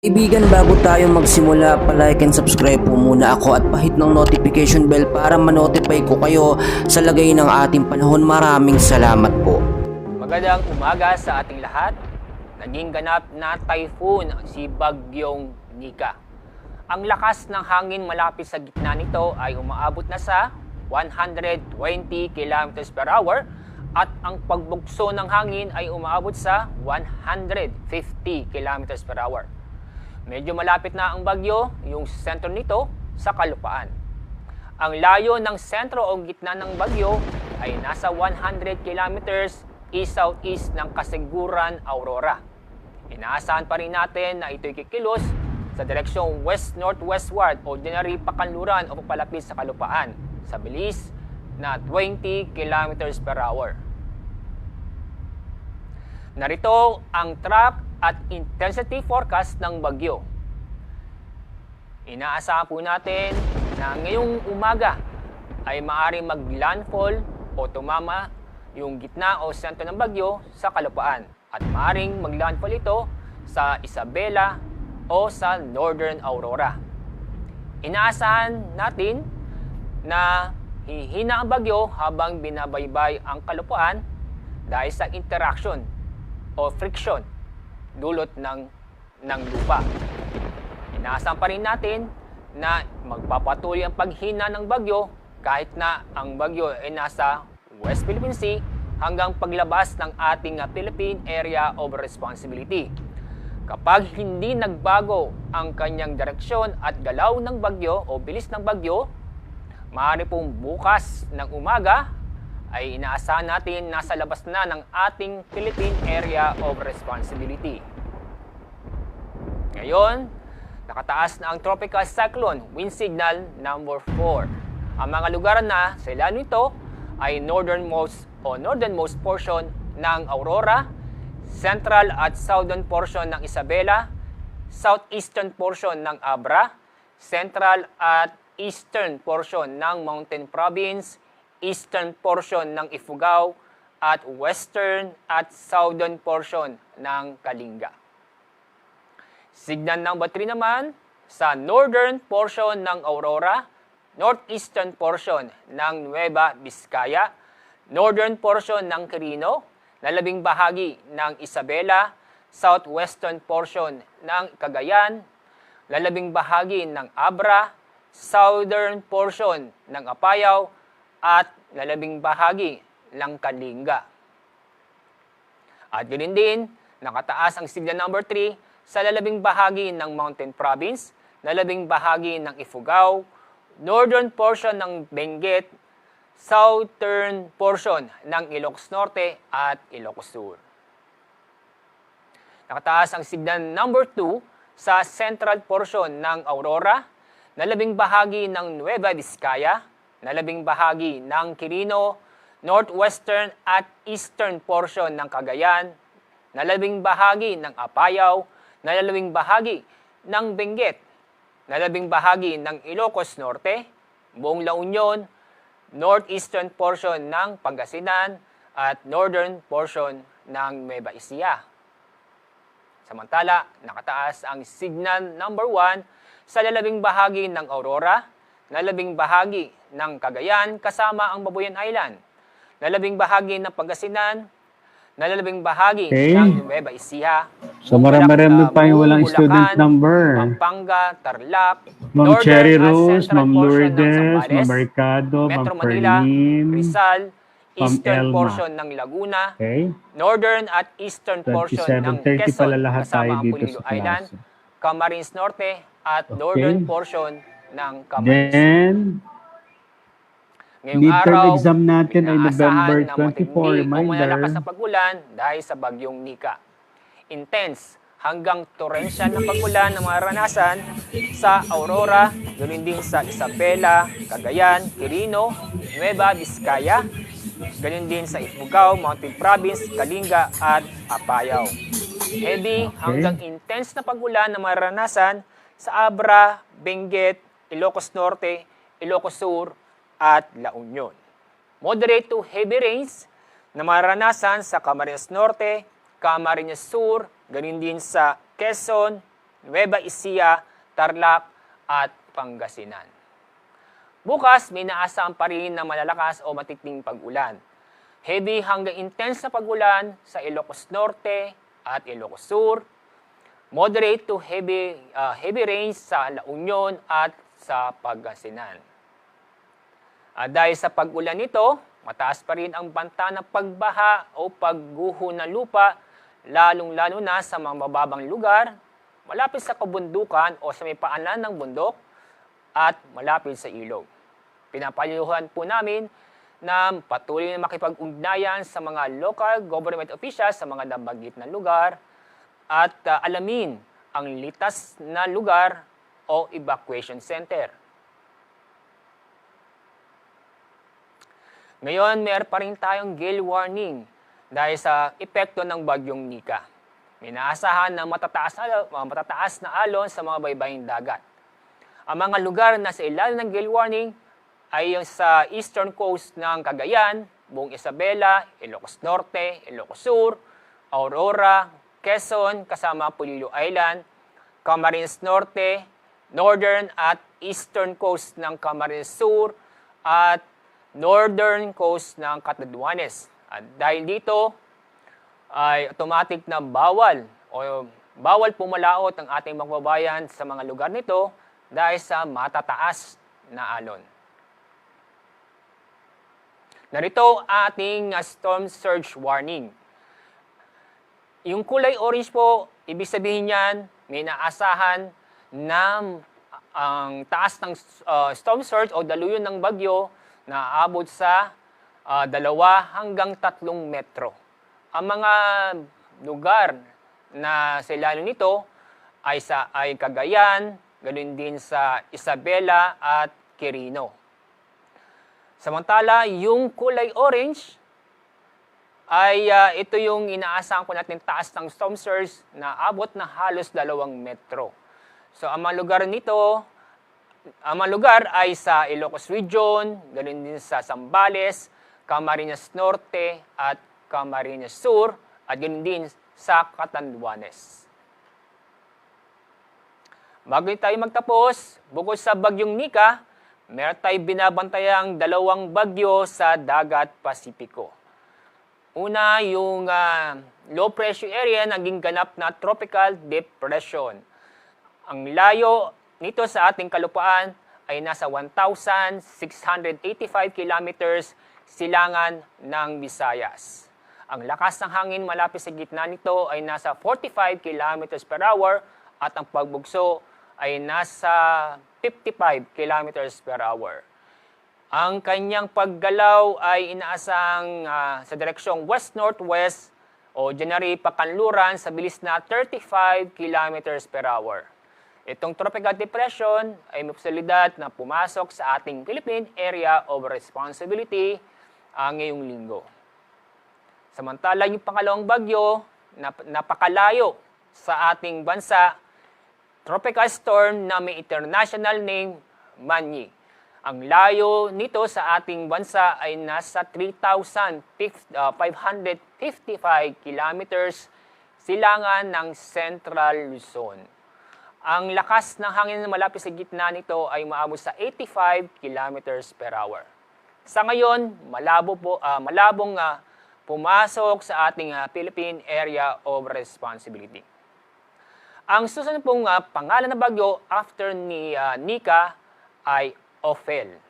Ibigan bago tayo magsimula, palike and subscribe po muna ako at pahit ng notification bell para ma-notify ko kayo sa lagay ng ating panahon. Maraming salamat po. Magandang umaga sa ating lahat. Naging ganap na typhoon si Bagyong Nika. Ang lakas ng hangin malapit sa gitna nito ay umaabot na sa 120 km per hour at ang pagbukso ng hangin ay umaabot sa 150 km per hour. Medyo malapit na ang bagyo, yung sentro nito, sa kalupaan. Ang layo ng sentro o gitna ng bagyo ay nasa 100 kilometers east-southeast ng Kasiguran, Aurora. Inaasahan pa rin natin na ito'y kikilos sa direksyong west-northwestward ordinary pakanluran o papalapit sa kalupaan sa bilis na 20 kilometers per hour. Narito ang track at intensity forecast ng bagyo. Inaasahan po natin na ngayong umaga ay maaaring mag-landfall o tumama yung gitna o sentro ng bagyo sa kalupaan at maaaring mag-landfall ito sa Isabela o sa Northern Aurora. Inaasahan natin na hihina ang bagyo habang binabaybay ang kalupaan dahil sa interaction o friction dulot ng, ng lupa. Inaasahan pa rin natin na magpapatuloy ang paghina ng bagyo kahit na ang bagyo ay nasa West Philippine Sea hanggang paglabas ng ating uh, Philippine Area of Responsibility. Kapag hindi nagbago ang kanyang direksyon at galaw ng bagyo o bilis ng bagyo, maaari pong bukas ng umaga ay inaasahan natin nasa labas na ng ating Philippine Area of Responsibility. Ngayon, nakataas na ang tropical cyclone wind signal number 4. Ang mga lugar na sa ilan nito ay northernmost o northernmost portion ng Aurora, central at southern portion ng Isabela, southeastern portion ng Abra, central at eastern portion ng Mountain Province, eastern portion ng Ifugao, at western at southern portion ng Kalinga. Signal number 3 naman sa northern portion ng Aurora, northeastern portion ng Nueva Vizcaya, northern portion ng Quirino, lalabing bahagi ng Isabela, southwestern portion ng Cagayan, lalabing bahagi ng Abra, southern portion ng Apayao, at lalabing bahagi ng Kalinga. At ganoon din, nakataas ang signal number 3 sa lalabing bahagi ng Mountain Province, lalabing bahagi ng Ifugao, northern portion ng Benguet, southern portion ng Ilocos Norte at Ilocos Sur. Nakataas ang signal number 2 sa central portion ng Aurora, nalabing bahagi ng Nueva Vizcaya, nalabing bahagi ng Quirino, northwestern at eastern portion ng Cagayan, nalabing bahagi ng Apayao, nalalabing bahagi ng Benguet, nalabing bahagi ng Ilocos Norte, buong La Union, northeastern portion ng Pangasinan, at northern portion ng Nueva Ecija. Samantala, nakataas ang signal number 1 sa lalabing bahagi ng Aurora, nalabing bahagi ng Cagayan kasama ang Babuyan Island, nalabing bahagi ng Pangasinan, nalalabing bahagi Okay. ng Nueva Ecija, So, marami-marami pa yung walang Bulacan, student number. Pampanga, Tarlac, Ma'am Cherry Rose, Ma'am Lourdes, Ma'am Mercado, Ma'am Ferlin. Rizal, Eastern Elma. portion ng Laguna, Okay? Northern at Eastern portion ng 27.30 Quezon pala lahat kasama tayo ang dito Pulido Island. Camarines Norte at Okay. Northern portion ng Camarines. Then, Ngayong midterm araw, exam natin ay November na 24, matindi o reminder. malalakas na pagulan dahil sa bagyong Nika. Intense hanggang torrential na pagulan na maranasan sa Aurora, ganoon din sa Isabela, Cagayan, Quirino, Nueva Vizcaya, ganoon din sa Ifugao, Mountain Province, Kalinga at Apayao. Heavy hanggang intense na pagulan na maranasan sa Abra, Benguet, Ilocos Norte, Ilocos Sur, at La Union. Moderate to heavy rains na maranasan sa Camarines Norte, Camarines Sur, ganin din sa Quezon, Nueva Ecija, Tarlac at Pangasinan. Bukas, may naasahan pa rin na malalakas o matitinding pag-ulan. Heavy hanggang intense na pag-ulan sa Ilocos Norte at Ilocos Sur. Moderate to heavy, ah, heavy rains sa La Union at sa Pangasinan. Ah, dahil sa pag-ulan nito, mataas pa rin ang banta ng pagbaha o pagguho ng lupa, lalong-lalo na sa mga mababang lugar, malapit sa kabundukan o sa may paanan ng bundok, at malapit sa ilog. Pinapayuhan po namin na patuloy na makipag-ugnayan sa mga local government officials sa mga nabanggit na lugar at ah, alamin ang litas na lugar o evacuation center. Ngayon, meron pa rin tayong gale warning dahil sa epekto ng bagyong Nika. May naasahan na matataas na, mga matataas na alon sa mga baybaying dagat. Ang mga lugar na sa ilalim ng gale warning ay yung sa eastern coast ng Cagayan, buong Isabela, Ilocos Norte, Ilocos Sur, Aurora, Quezon, kasama Pulilo Island, Camarines Norte, northern at eastern coast ng Camarines Sur, at northern coast ng Catanduanes. At dahil dito, ay automatic na bawal o bawal pumalaot ang ating mga babayan sa mga lugar nito dahil sa matataas na alon. Narito ating uh, storm surge warning. Yung kulay orange po, ibig sabihin niyan, may naasahan na ang taas ng uh, storm surge o daluyan ng bagyo na aabot sa uh, dalawa hanggang tatlong metro. Ang mga lugar na sa ilalim nito ay sa ay Cagayan, ganoon din sa Isabela at Quirino. Samantala, yung kulay orange ay ah, ito yung inaasahan ko natin taas ng storm surge na abot na halos dalawang metro. So ang mga lugar nito, ang mga lugar ay sa Ilocos Region, ganoon din sa Zambales, Camarines Norte at Camarines Sur, at ganoon din sa Catanduanes. Bago tayo magtapos, bukod sa bagyong Nika, meron tayong binabantayang dalawang bagyo sa dagat Pasipiko. Una, yung ah, low pressure area naging ganap na tropical depression. Ang layo nito sa ating kalupaan ay nasa 1,685 kilometers silangan ng Visayas. Ang lakas ng hangin malapit sa gitna nito ay nasa 45 kilometers per hour at ang pagbugso ay nasa 55 kilometers per hour. Ang kanyang paggalaw ay inaasang ah, sa direksyong west-northwest o January pakanluran sa bilis na 35 kilometers per hour. Itong tropical depression ay may na pumasok sa ating Philippine Area of Responsibility ang ngayong linggo. Samantala yung pangalawang bagyo, nap- napakalayo sa ating bansa, tropical storm na may international name Manny. Ang layo nito sa ating bansa ay nasa 3,555 kilometers silangan ng Central Luzon. Ang lakas ng hangin na malapit sa gitna nito ay maabot sa 85 kilometers per hour. Sa ngayon, malabo po, ah, malabong ah, pumasok sa ating ah, Philippine Area of Responsibility. Ang susunod pong ah, pangalan na bagyo after ni ah, Nika ay Ophel.